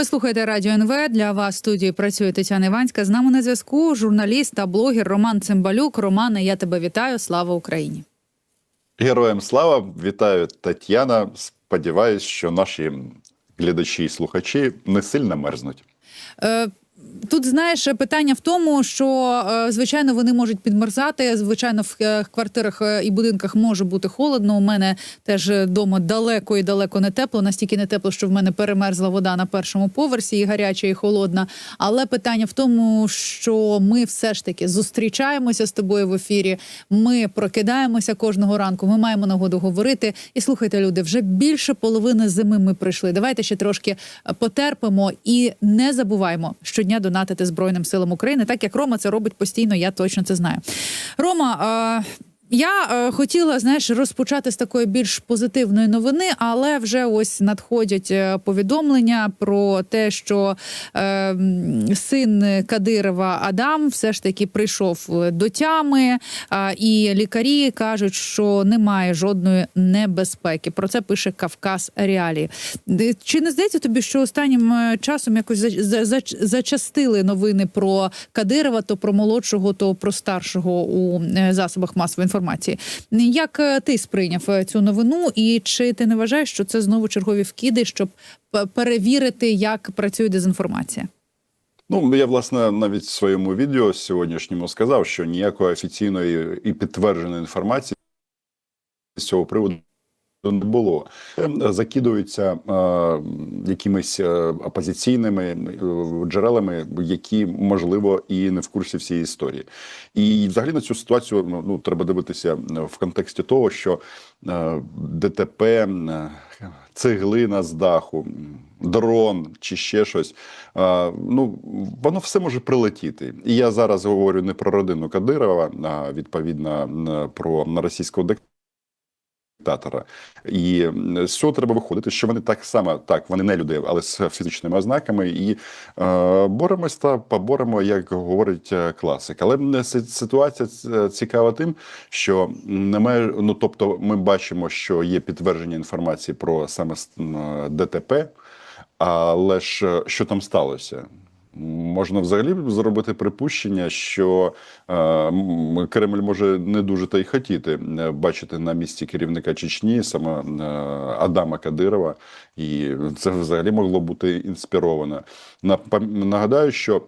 Ви слухаєте радіо НВ. Для вас в студії працює Тетяна Іванська. З нами на зв'язку журналіст та блогер Роман Цимбалюк. Романе, я тебе вітаю. Слава Україні! Героям слава вітаю Тетяна. Сподіваюсь, що наші глядачі і слухачі не сильно мерзнуть. Е, Тут знаєш питання в тому, що е, звичайно вони можуть підмерзати. Звичайно, в е, квартирах е, і будинках може бути холодно. У мене теж вдома далеко і далеко не тепло. Настільки не тепло, що в мене перемерзла вода на першому поверсі, і гаряча, і холодна. Але питання в тому, що ми все ж таки зустрічаємося з тобою в ефірі. Ми прокидаємося кожного ранку. Ми маємо нагоду говорити. І слухайте, люди, вже більше половини зими ми прийшли. Давайте ще трошки потерпимо і не забуваємо щодня донатити Збройним силам України, так як Рома це робить постійно. Я точно це знаю. Рома. Е- я е, хотіла знаєш розпочати з такої більш позитивної новини, але вже ось надходять е, повідомлення про те, що е, син Кадирова Адам все ж таки прийшов е, до тями, а, і лікарі кажуть, що немає жодної небезпеки. Про це пише Кавказ Реалії. Де- Чи не здається тобі, що останнім е, часом якось за- за- за- зачастили новини про Кадирова, то про молодшого, то про старшого у е, засобах масової інформації? Як е, ти сприйняв е, цю новину, і чи ти не вважаєш, що це знову чергові вкиди, щоб перевірити, як працює дезінформація? Ну я власне навіть в своєму відео сьогоднішньому сказав, що ніякої офіційної і підтвердженої інформації з цього приводу. Не було закидуються е, якимись е, опозиційними е, джерелами, які можливо і не в курсі всієї історії. І взагалі на цю ситуацію ну, ну треба дивитися в контексті того, що ДТП, цеглина з даху, дрон чи ще щось. е, Ну воно все може прилетіти. І я зараз говорю не про родину Кадирова, а відповідно про російського диктатора диктатора. І з цього треба виходити, що вони так само, так, вони не люди, але з фізичними ознаками, і е, боремось та поборемо, як говорить е, класик. Але ситуація цікава тим, що немає, ну тобто, ми бачимо, що є підтвердження інформації про саме е, ДТП, але ж е, що там сталося? Можна взагалі зробити припущення, що е, Кремль може не дуже та й хотіти е, бачити на місці керівника Чечні саме е, Адама Кадирова, і це взагалі могло бути інспіровано. Нагадаю, що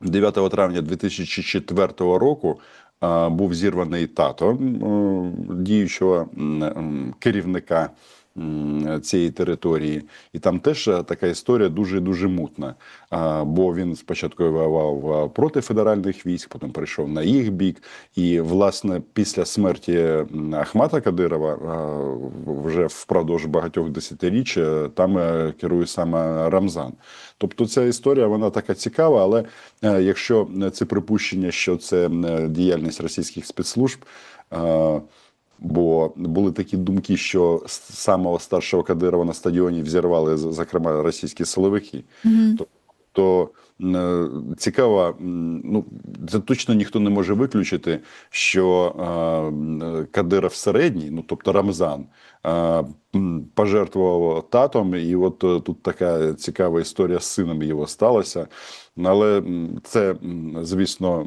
9 травня 2004 року е, був зірваний тато м, діючого керівника цієї території, і там теж е, така історія дуже дуже мутна. Бо він спочатку воював проти федеральних військ, потім перейшов на їх бік. І власне після смерті Ахмата Кадирова вже впродовж багатьох десятиріч е, там е, керує саме Рамзан. Тобто ця історія вона така цікава, але е, якщо це припущення, що це діяльність російських спецслужб. Е, Бо були такі думки, що самого старшого Кадирова на стадіоні взірвали, зокрема, російські силовики. То, то е, цікаво, ну це точно ніхто не може виключити, що е, м, Кадиров середній, ну тобто Рамзан, е, пожертвував татом, і от е, тут така цікава історія з сином його сталася. Але це, звісно,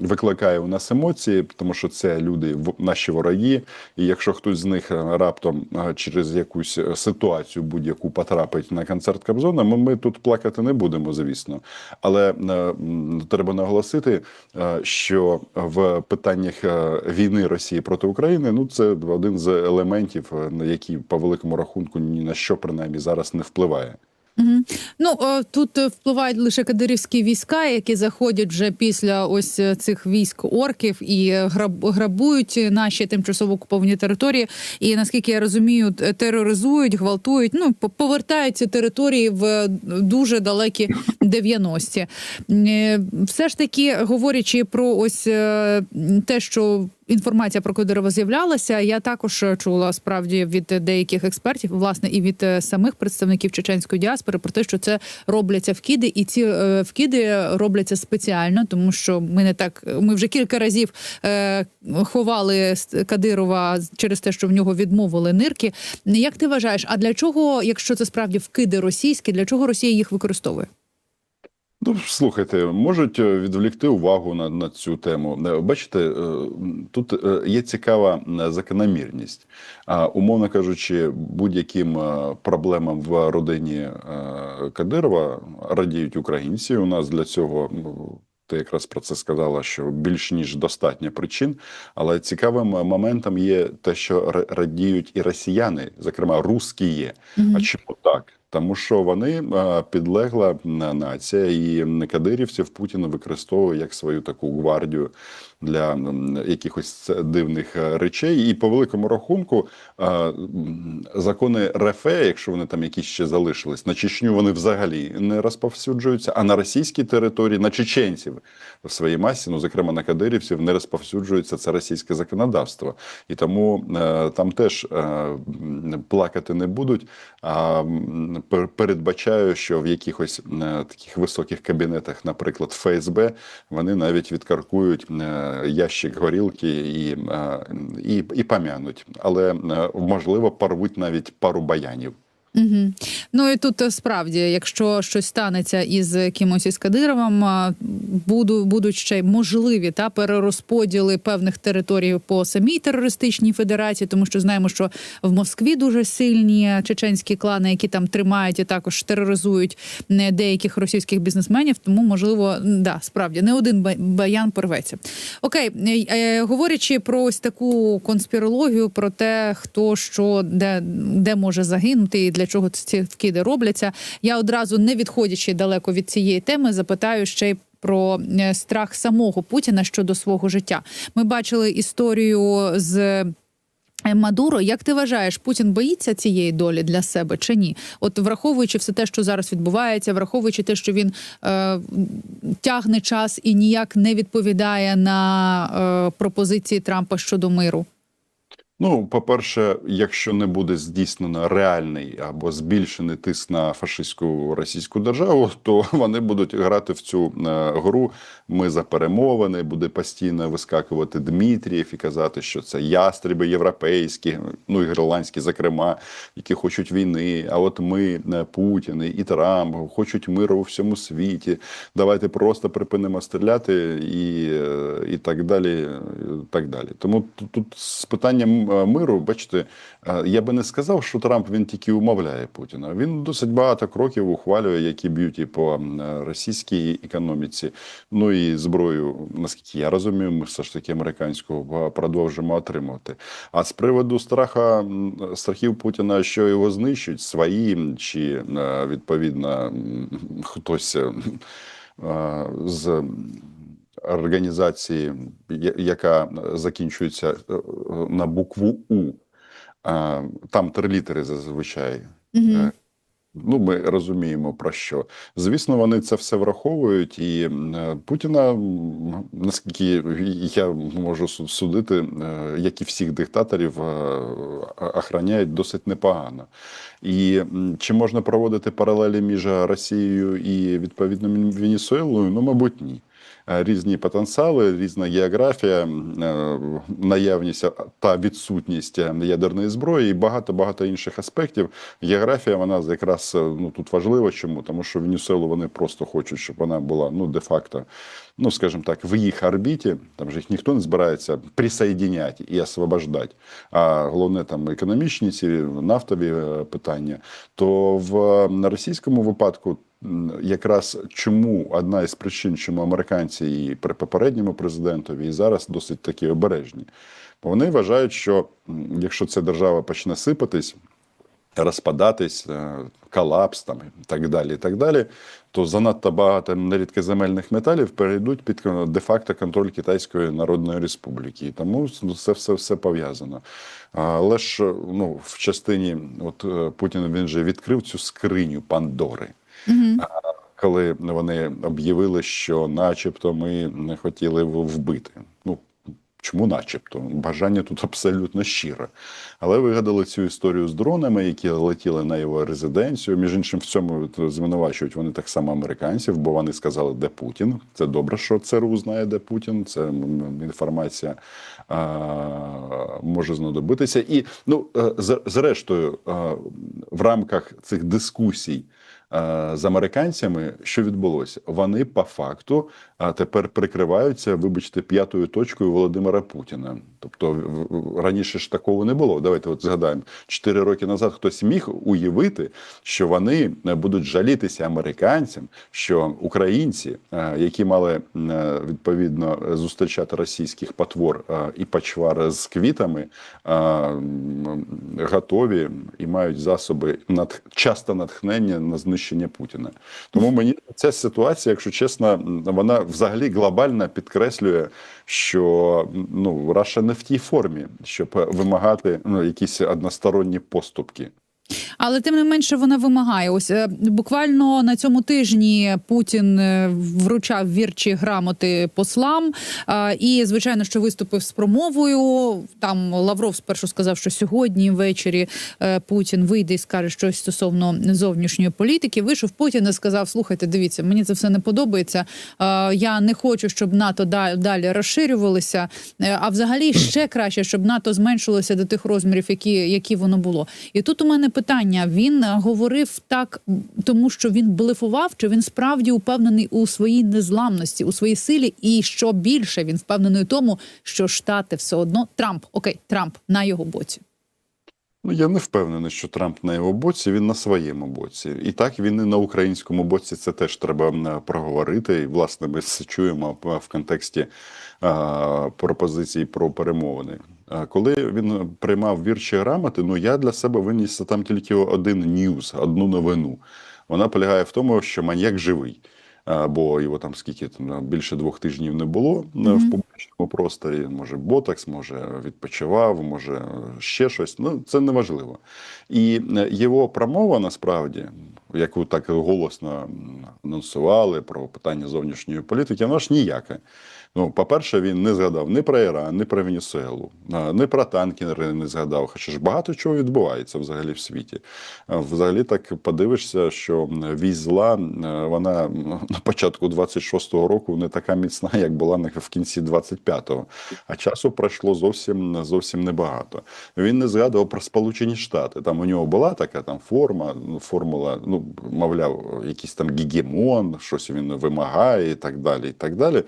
викликає у нас емоції, тому що це люди наші вороги. І якщо хтось з них е, раптом е, через якусь е, ситуацію будь-яку потрапить на концерт Кобзона, ми, ми тут плакати не будемо, звісно. Але треба наголосити, що в питаннях війни Росії проти України ну це один з елементів, на які по великому рахунку ні на що принаймні зараз не впливає. Мгм. Ну е, тут е, впливають лише кадирівські війська, які заходять вже після ось е, цих військ орків і грабують наші тимчасово окуповані території. І наскільки я розумію, тероризують, гвалтують. Ну по- повертають ці території в дуже далекі 90-ті. Е, Все ж таки, говорячи про ось те, що інформація про Кадирова з'являлася, я також чула справді від деяких експертів, власне, і від самих представників чеченської діаспори про те, що це робляться вкиди, і ці е, вкиди робляться спеціально, тому що ми не так. Ми вже кілька разів е, ховали Кадирова через те, що в нього відмовили нирки. Як ти вважаєш, а для чого, якщо це справді вкиди російські, для чого Росія їх використовує? Ну, слухайте, можуть е, відволікти увагу на, на цю тему. Е, Бачите, е, тут є цікава закономірність. А умовно кажучи, будь-яким проблемам в родині Кадирова радіють українці. У нас для цього ти якраз про це сказала, що більш ніж достатньо причин. Але цікавим моментом є те, що радіють і росіяни, зокрема русські є. А чому так? Тому що вони е, підлегла нація, і кадирівців Путін використовує як свою таку гвардію для якихось дивних е, речей. І по великому рахунку е, закони РФ, якщо вони там якісь ще залишились, на Чечню вони взагалі не розповсюджуються, а на російській території, на чеченців в своїй масі, ну зокрема на кадирівців, не розповсюджується це російське законодавство. І тому е, там теж плакати не будуть. А передбачаю, що в якихось таких високих кабінетах, наприклад, ФСБ, вони навіть відкаркують ящик горілки і, е, і, і помянуть, але е, можливо порвуть навіть пару баянів. Угу. Ну і тут е, справді, якщо щось станеться із кимось із Кадировим, буду, будуть ще й можливі та перерозподіли певних територій по самій терористичній федерації, тому що знаємо, що в Москві дуже сильні чеченські клани, які там тримають і також тероризують е, деяких російських бізнесменів. Тому можливо, да, справді не один баян порветься. Окей, е, говорячи про ось таку конспірологію, про те, хто що де, де може загинути і для чого ці вкиди робляться. Я одразу не відходячи далеко від цієї теми, запитаю ще й. Про е, страх самого Путіна щодо свого життя. Ми бачили історію з е, Мадуро. Як ти вважаєш, Путін боїться цієї долі для себе чи ні? От враховуючи все те, що зараз відбувається, враховуючи те, що він е, тягне час і ніяк не відповідає на е, пропозиції Трампа щодо миру. Ну, по-перше, якщо не буде здійснено реальний або збільшений тиск на фашистську російську державу, то вони будуть грати в цю е, гру. Ми за перемовини, буде постійно вискакувати Дмитрієв і казати, що це ястреби європейські, ну і гренландські, зокрема, які хочуть війни. А от ми, е, Путін і Трамп, хочуть миру у всьому світі. Давайте просто припинимо стріляти і, е, і так далі. і Так далі. Тому тут, з питанням миру, бачите, е, я би не сказав, що Трамп він тільки умовляє Путіна. Він досить багато кроків ухвалює, які б'ють і по е, російській економіці. Ну і зброю, наскільки я розумію, ми все ж таки американську е, продовжимо отримувати. А з приводу страха страхів Путіна, що його знищують, свої чи е, відповідно хтось. е, е, з організації, яка закінчується е, на букву У. Там три літери зазвичай. Е, Ну, ми розуміємо про що. Звісно, вони це все враховують, і е, Путіна, наскільки я можу судити, як і всіх диктаторів, охороняють досить непогано. І чи можна проводити паралелі між Росією і відповідно Венесуелою? Ну, мабуть, ні. Е, Різні потенціали, різна географія, е, наявність та відсутність е, ядерної зброї і багато багато інших аспектів. Географія вона якраз ну тут важлива. Чому? Тому що Венесуелу вони просто хочуть, щоб вона була ну де-факто, ну скажімо так, в їх орбіті. Там же їх ніхто не збирається присоединяти і освобождати. А головне там економічні ці нафтові питання. То в е, російському випадку. Якраз чому одна із причин, чому американці і при попередньому президентові, і зараз досить такі обережні. Бо вони вважають, що якщо ця держава почне сипатись, розпадатись, е, колапс там і так далі, і так далі, то занадто багато нерідкоземельних металів перейдуть під е, де-факто контроль Китайської Народної Республіки. І тому ну, це все, все пов'язано. Але ж ну, в частині, от е, Путін він же відкрив цю скриню Пандори. А коли вони об'явили, що, начебто, ми не хотіли вбити. Ну чому, начебто, бажання тут абсолютно щире. Але вигадали цю історію з дронами, які летіли на його резиденцію. Між іншим, в цьому звинувачують вони так само американців, бо вони сказали, де Путін. Це добре, що ЦРУ знає, де Путін. Це інформація може знадобитися. І ну е, зрештою, в рамках цих дискусій. Е, З американцями що відбулося? Вони по факту тепер прикриваються, вибачте, п'ятою точкою Володимира Путіна. Тобто раніше ж такого не було. Давайте от згадаємо чотири роки назад. Хтось міг уявити, що вони е, будуть жалітися американцям, що українці, е, які мали е, відповідно зустрічати російських потвор і почвар з квітами, готові і мають засоби над часто натхнення на знищення Путіна. Тому мені ця ситуація, якщо чесно, вона взагалі глобально підкреслює, що ну Раша не в тій формі, щоб вимагати ну, якісь односторонні поступки. Але тим не менше вона вимагає. Ось е, буквально на цьому тижні Путін е, вручав вірчі грамоти послам. І звичайно, що виступив з промовою. Там Лавров спершу сказав, що сьогодні ввечері е, Путін вийде і скаже щось стосовно зовнішньої політики. Вийшов Путін і сказав: Слухайте, дивіться, мені це все не подобається. Я не хочу, щоб НАТО да- далі розширювалося. А взагалі ще краще, щоб НАТО зменшилося до тих розмірів, які, які воно було. І тут у мене питання: він е, говорив так, тому що він блефував, чи він справді упевнений у своїй незламності, у своїй силі, і що більше він впевнений у тому, що Штати все одно Трамп, окей, Трамп на його боці. Ну, я не впевнений, що Трамп на його боці, він на своєму боці. І так він і на українському боці це теж треба проговорити. І, власне, ми це чуємо в в контексті а, пропозицій про перемовини. Коли він приймав вірчі грамоти, ну я для себе виніс там тільки один ньюз, одну новину. Вона полягає в тому, що маньяк живий. Бо його там скільки там більше двох тижнів не було е, в публічному просторі. Може, ботокс, може відпочивав, може ще щось. Ну це не важливо. І е, його промова насправді, яку так голосно анонсували про питання зовнішньої політики, вона ж ніяка. Ну, по-перше, він не згадав ні про Іран, ні про Венесуелу, ні про танкери не згадав. Хоча ж багато чого відбувається взагалі в світі. Взагалі так подивишся, що вісь зла е, вона на початку 26-го року не така міцна, як була в кінці 25-го. А часу пройшло зовсім зовсім небагато. Він не згадував про Сполучені Штати. Там у нього була така там форма, ну, формула, ну мовляв, якийсь там гегемон, щось він вимагає і так далі. і так далі.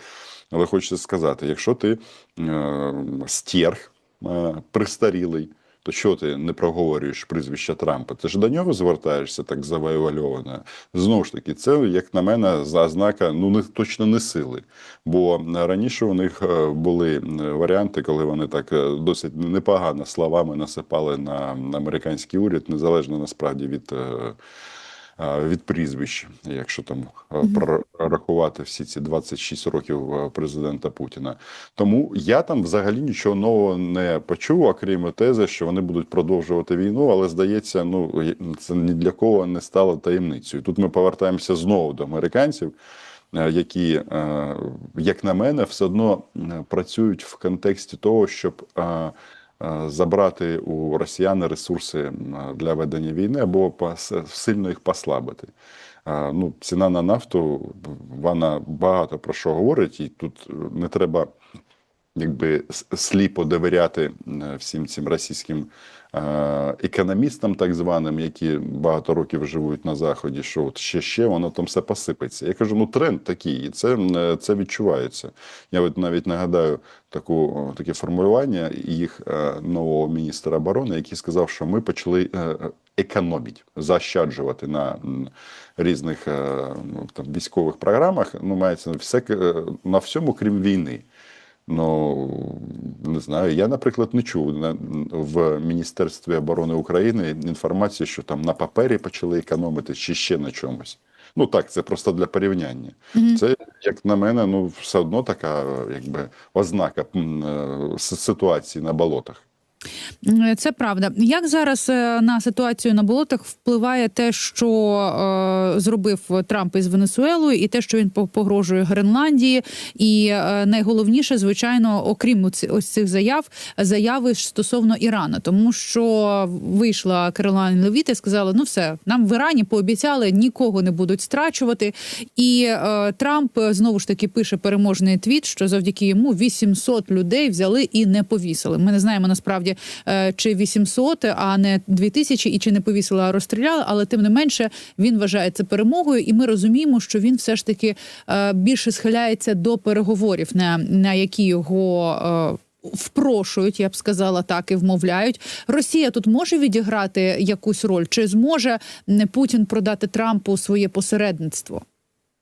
Але хочеться сказати, якщо ти е, стерх е, престарілий, то чого ти не проговорюєш прізвище Трампа? Ти ж до нього звертаєшся так завоювальовано. Знову ж таки, це, як на мене, ознака ну не точно не сили. Бо раніше у них е, були е, варіанти, коли вони так е, досить непогано словами насипали на на американський уряд, незалежно насправді від. Е, Від прізвищ, якщо там е, прорахувати всі ці 26 років е, президента Путіна, тому я там взагалі нічого нового не почув, окрім тези, що вони будуть продовжувати війну. Але здається, ну це ні для кого не стало таємницею. Тут ми повертаємося знову до американців, які, як на мене, все одно працюють в контексті того, щоб забрати у росіян ресурси для ведення війни або сильно їх послабити. Е, Ну, ціна на нафту вона багато про що говорить, і тут не треба якби сліпо довіряти е, всім цим російським е, економістам, так званим, які багато років живуть на заході, що от ще ще воно там все посипеться. Я кажу, ну тренд такий, і це, е, це відчувається. Я от навіть нагадаю таку таке формулювання їх е, нового міністра оборони, який сказав, що ми почали е, економити, заощаджувати на різних е, ну, там, військових програмах. Ну, мається все е, на всьому, крім війни. Ну не знаю. Я, наприклад, не чув в Міністерстві оборони України інформації, що там на папері почали економити чи ще на чомусь. Ну так, це просто для порівняння. Це, як на мене, ну все одно така, якби ознака е, ситуації на болотах. М, Це правда. Як зараз е, на ситуацію на болотах впливає те, що е, зробив Трамп із Венесуелою, і те, що він по- погрожує Гренландії, і е, найголовніше, звичайно, окрім ось цих заяв, заяви стосовно Ірану, тому що вийшла Керолайн Левіт і сказала: ну все, нам в Ірані пообіцяли, нікого не будуть страчувати. І е, Трамп е, знову ж таки пише переможний твіт, що завдяки йому 800 людей взяли і не повісили. Ми не знаємо насправді е, чи 800, а не 2000, і чи не повісили, а розстріляли. Але тим не менше він вважає це перемогою, і ми розуміємо, що він все ж таки е, більше схиляється до переговорів, на, на які його. Е, Впрошують, я б сказала так, і вмовляють. Росія тут може відіграти якусь роль, чи зможе м, Путін продати Трампу своє посередництво?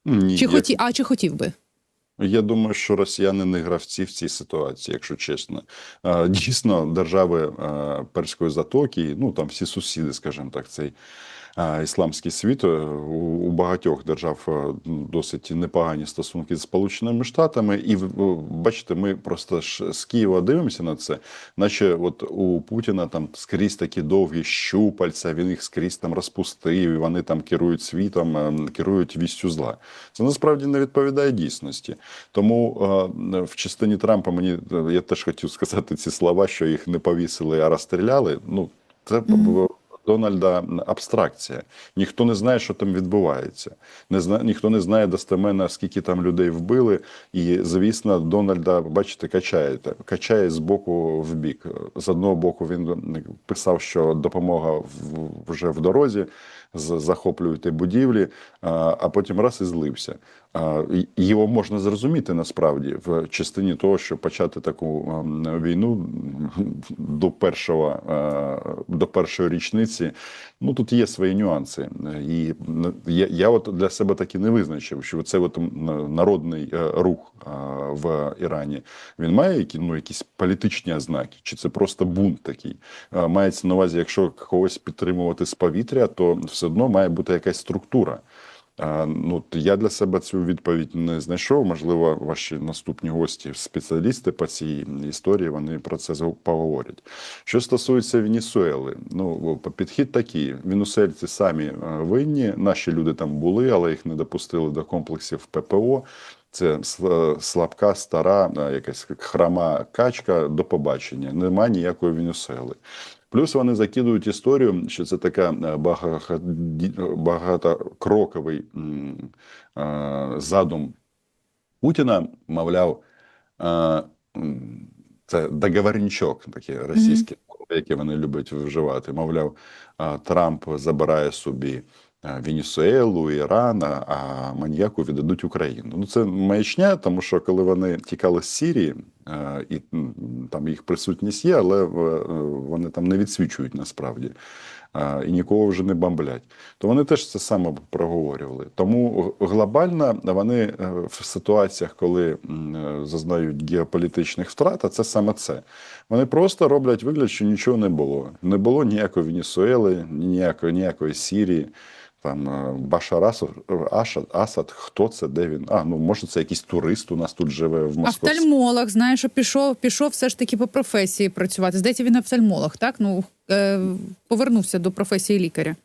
Ні, Чи я- хоті, а чи хотів би? Я думаю, що росіяни не гравці в цій ситуації, якщо чесно. Дійсно, держави Перської затоки, ну там всі сусіди, скажімо так, цей ісламський світ е, у, багатьох держав е, досить непогані стосунки з Сполученими Штатами. І бачите, ми просто ж з Києва дивимося на це, наче от у Путіна там скрізь такі довгі щупальця, він їх скрізь там розпустив, і вони там керують світом, е, керують вістю зла. Це насправді не відповідає дійсності. Тому в частині Трампа мені я теж хотів сказати ці слова, що їх не повісили, а розстріляли. Ну це Мгм. Дональда абстракція. Ніхто не знає, що там відбувається. Не зна, ніхто не знає достеменно, скільки там людей вбили. І, звісно, Дональда, бачите, качає, качає з боку в бік. З одного боку, він писав, що допомога вже в дорозі, з- захоплюєте будівлі, а потім раз і злився. Його можна зрозуміти насправді в частині того, що почати таку війну до першого до першої річниці. Ну тут є свої нюанси, і я, я от для себе так і не визначив, що це от народний е, рух в Ірані. Він має які ну якісь політичні ознаки, чи це просто бунт такий? Мається на увазі, якщо когось підтримувати з повітря, то все одно має бути якась структура. Ну, я для себе цю відповідь не знайшов. Можливо, ваші наступні гості, спеціалісти по цій історії, вони про це поговорять. Що стосується Венесуели, ну підхід такий: венесуельці самі е, винні. Наші люди там були, але їх не допустили до комплексів ППО. Це слабка, стара, е, якась храма качка до побачення. Нема ніякої Венесуели. Плюс вони закидують історію, що це така е, багатокроковий е, задум Путіна, мовляв, е, це договорничок, такі російські, які вони люблять вживати. Мовляв, Трамп забирає собі Венесуелу, Іран, а- маньяку віддадуть Україну. Ну це маячня, тому що коли вони тікали з Сирії, е, і там їх присутність є, але е, вони там не відсвічують насправді. І нікого вже не бомблять, то вони теж це саме проговорювали. Тому глобально вони е, в ситуаціях, коли е, зазнають геополітичних втрат, а це саме це. Вони просто роблять вигляд, що нічого не було. Не було ніякої Венесуели, ніякої, ніякої Сірії. Там е, Башар Асад, Асад, хто це, де він? А, ну може, це якийсь турист у нас тут живе в Москві. Офтальмолог, знаєш, що пішов, пішов все ж таки по професії працювати. Здається, він офтальмолог, так? Ну е, повернувся до професії лікаря.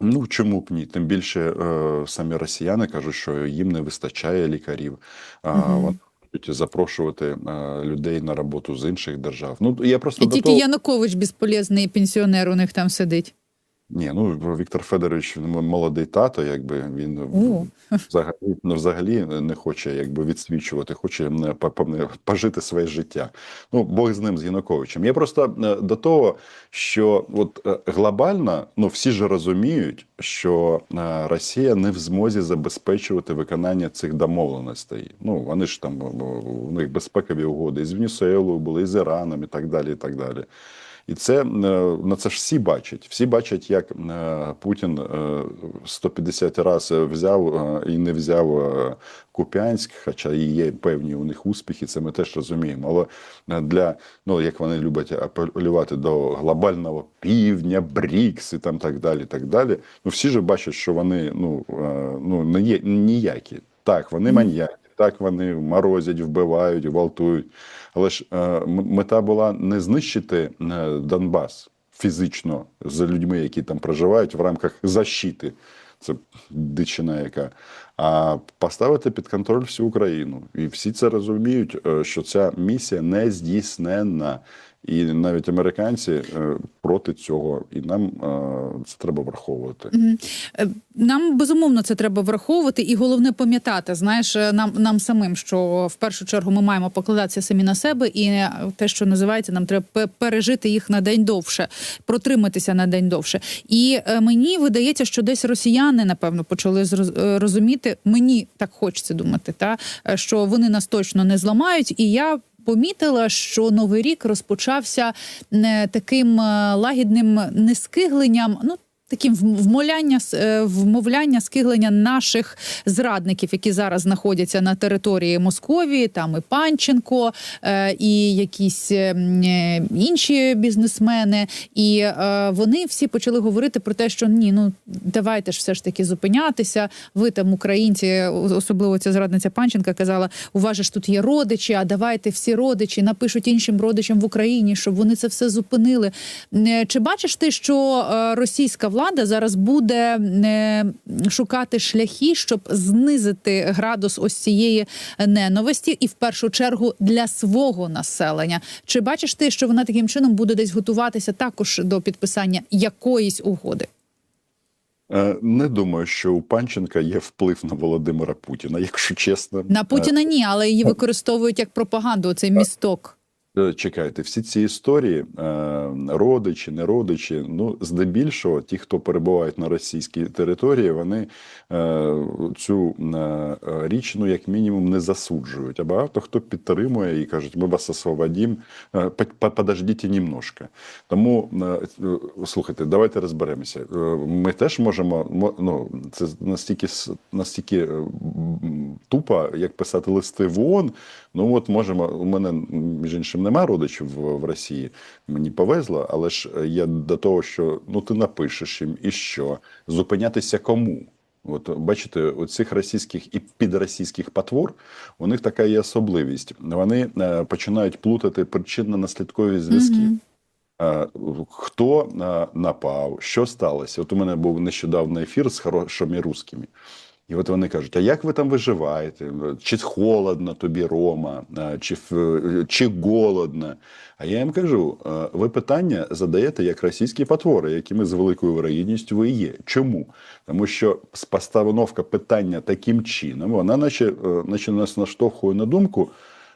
Ну чому б ні? Тим більше е, самі росіяни кажуть, що їм не вистачає лікарів. А вони хочуть запрошувати е, людей на роботу з інших держав. Ну я просто І тільки того... Янукович безполезний пенсіонер у них там сидить. Ні, ну Віктор Федорович молодий тато, якби він взагалі, ну, взагалі не хоче якби відсвічувати, хоче пожити своє життя. Ну, Бог з ним, з Януковичем. Я просто до того, що от е, глобально, ну всі ж розуміють, що е, Росія не в змозі забезпечувати виконання цих домовленостей. Ну вони ж там у них безпекові угоди і з Венесуелою були, і з Іраном, і так далі. І так далі. І це е, на це ж всі бачать. Всі бачать, як е, Путін е, 150 разів взяв е, і не взяв е, Куп'янськ, хоча і є певні у них успіхи, це ми теж розуміємо. Але е, для ну як вони люблять апелювати до глобального півдня, Брікс і там так далі. Так далі. Ну всі ж бачать, що вони ну, е, ну не є ніякі. Так, вони маньяки. так вони морозять, вбивають, гвалтують. Але ж е, мета була не знищити е, Донбас фізично з людьми, які там проживають в рамках защити. Це дичина яка. А поставити під контроль всю Україну. І всі це розуміють, е, що ця місія не здійсненна. І навіть американці е, проти цього, і нам е, це треба враховувати. Е, Нам безумовно це треба враховувати, і головне пам'ятати, знаєш, нам нам самим, що в першу чергу ми маємо покладатися самі на себе, і те, що називається, нам треба пережити їх на день довше, протриматися на день довше. І мені видається, що десь росіяни напевно почали розуміти. Мені так хочеться думати, та що вони нас точно не зламають, і я. Помітила, що новий рік розпочався не таким е, лагідним нескигленням. Ну таким вмовляння, е, вмовляння, скиглення наших зрадників, які зараз знаходяться на території Московії, там і Панченко, е, і якісь е, інші бізнесмени. І вони всі почали говорити про те, що ні, ну давайте ж все ж таки зупинятися. Ви там, українці, особливо ця зрадниця Панченка, казала: у вас ж тут є родичі, а давайте всі родичі напишуть іншим родичам в Україні, щоб вони це все зупинили. Чи бачиш ти, що російська влада зараз буде е, шукати шляхи, щоб знизити градус ось цієї ненависті, і в першу чергу для свого населення? Чи бачиш ти, що вона таким чином буде десь готуватися також до підписання якоїсь угоди? Е, Не думаю, що у Панченка є вплив на Володимира Путіна, якщо чесно. На Путіна ні, але її використовують як пропаганду. Цей місток. Е, Чекайте, всі ці історії, е, родичі, не родичі, ну здебільшого, ті, хто перебувають на російській території, вони е, цю річ, ну як мінімум, не засуджують. А багато хто підтримує і кажуть, ми вас освободім, по- по- подождіть немножко. Тому слухайте, давайте розберемося. Ми теж можемо, ну це настільки настільки тупо, як писати листи в ООН, Ну от можемо, у мене між іншим немає родичів в, в Росії. Мені повезло, але ж е, я до того, що ну ти напишеш їм і що зупинятися кому? От бачите, у цих російських і підросійських потвор у них така є особливість. Вони е, починають плутати причинно-наслідкові зв'язки. Е, Хто е, напав, що сталося? От у мене був нещодавно ефір з хорошими русскими. І от вони кажуть: а як ви там виживаєте? Чи холодно тобі, Рома, чи, чи голодно? А я їм кажу: ви питання задаєте як російські потвори, якими з великою вирогідністю ви є. Чому? Тому що постановка питання таким чином, вона наче, е, наче нас наштовхує на думку.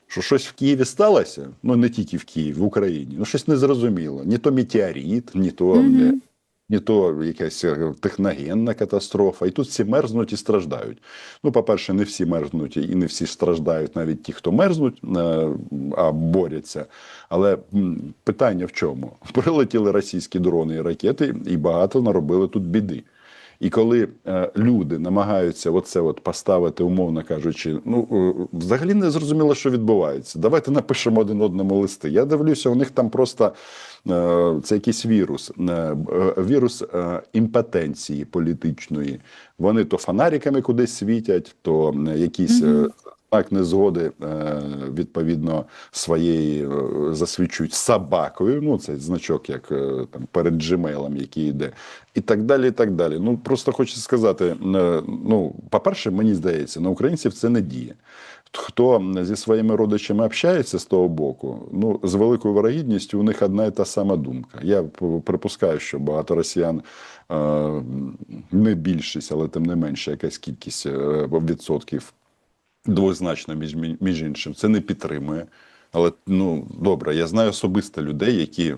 Що щось в Києві сталося, ну не тільки в Києві, в Україні, ну щось незрозуміло. Ні то метеорит, ні то Мгм. Ні то якась е, техногенна катастрофа. І тут всі мерзнуть і страждають. Ну, по-перше, не всі мерзнуть і не всі страждають, навіть ті, хто мерзнуть, е, а борються. Але питання в чому? Прилетіли російські дрони і ракети, і багато наробили тут біди. І коли е, люди намагаються оце от поставити, умовно кажучи, ну е, взагалі не зрозуміло, що відбувається. Давайте напишемо один одному листи. Я дивлюся, у них там просто е, це якийсь вірус, вірус імпотенції політичної. Вони то фонариками кудись світять, то якісь. е, Знак незгоди е, відповідно своєї е, засвідчують собакою. Ну це значок, як е, там перед Gmail, який йде, і так далі. І так далі. Ну просто хочу сказати: ну, по-перше, мені здається, на українців це не діє. Хто зі своїми родичами общається з того боку, ну з великою вирогідністю у них одна і та сама думка. Я припускаю, що багато росіян не більшість, але тим не менше, якась кількість відсотків двозначно між, між іншим. Це не підтримує. Але ну добре, я знаю особисто людей, які е,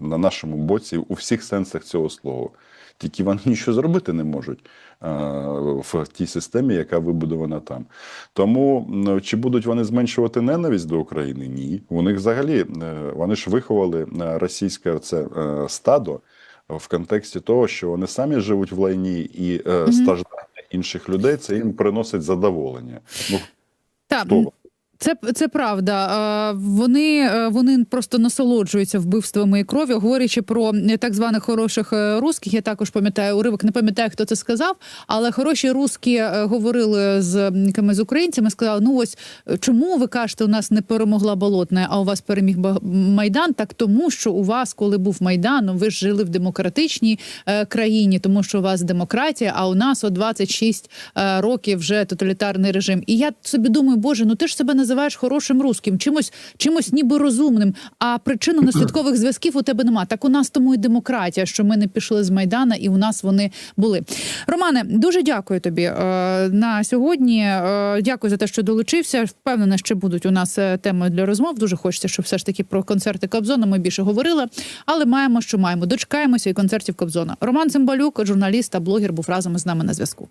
на нашому боці у всіх сенсах цього слова. Тільки вони нічого зробити не можуть е, в тій системі, яка вибудована там. Тому ну, чи будуть вони зменшувати ненависть до України? Ні. У них взагалі е, вони ж виховали е, російське це е, стадо в контексті того, що вони самі живуть в лайні і е, страждання інших людей це їм приносить задоволення. Ну Так? Це це правда. Вони, е, вони просто насолоджуються вбивствами і кров'ю, говорячи про е, так званих хороших е, русських. Я також пам'ятаю уривок, не пам'ятаю, хто це сказав, але хороші русські говорили з якимись українцями. Сказали: ну ось чому ви кажете, у нас не перемогла болотна, а у вас переміг майдан? Так тому, що у вас, коли був майдан, ну, ви ж жили в демократичній країні, тому що у вас демократія, а у нас о 26 е, років вже тоталітарний режим. І я собі думаю, боже, ну ти ж себе називаєш хорошим русським, чимось, чимось ніби розумним. А причинно-наслідкових зв'язків у тебе нема. Так у нас тому і демократія, що ми не пішли з майдана, і у нас вони були. Романе, дуже дякую тобі е, на сьогодні. Е, дякую за те, що долучився. Впевнена, що будуть у нас е, теми для розмов. Дуже хочеться, щоб все ж таки про концерти Кобзона ми більше говорили. Але маємо, що маємо. Дочекаємося і концертів Кобзона. Роман Цимбалюк, журналіст та блогер, був разом із нами на зв'язку.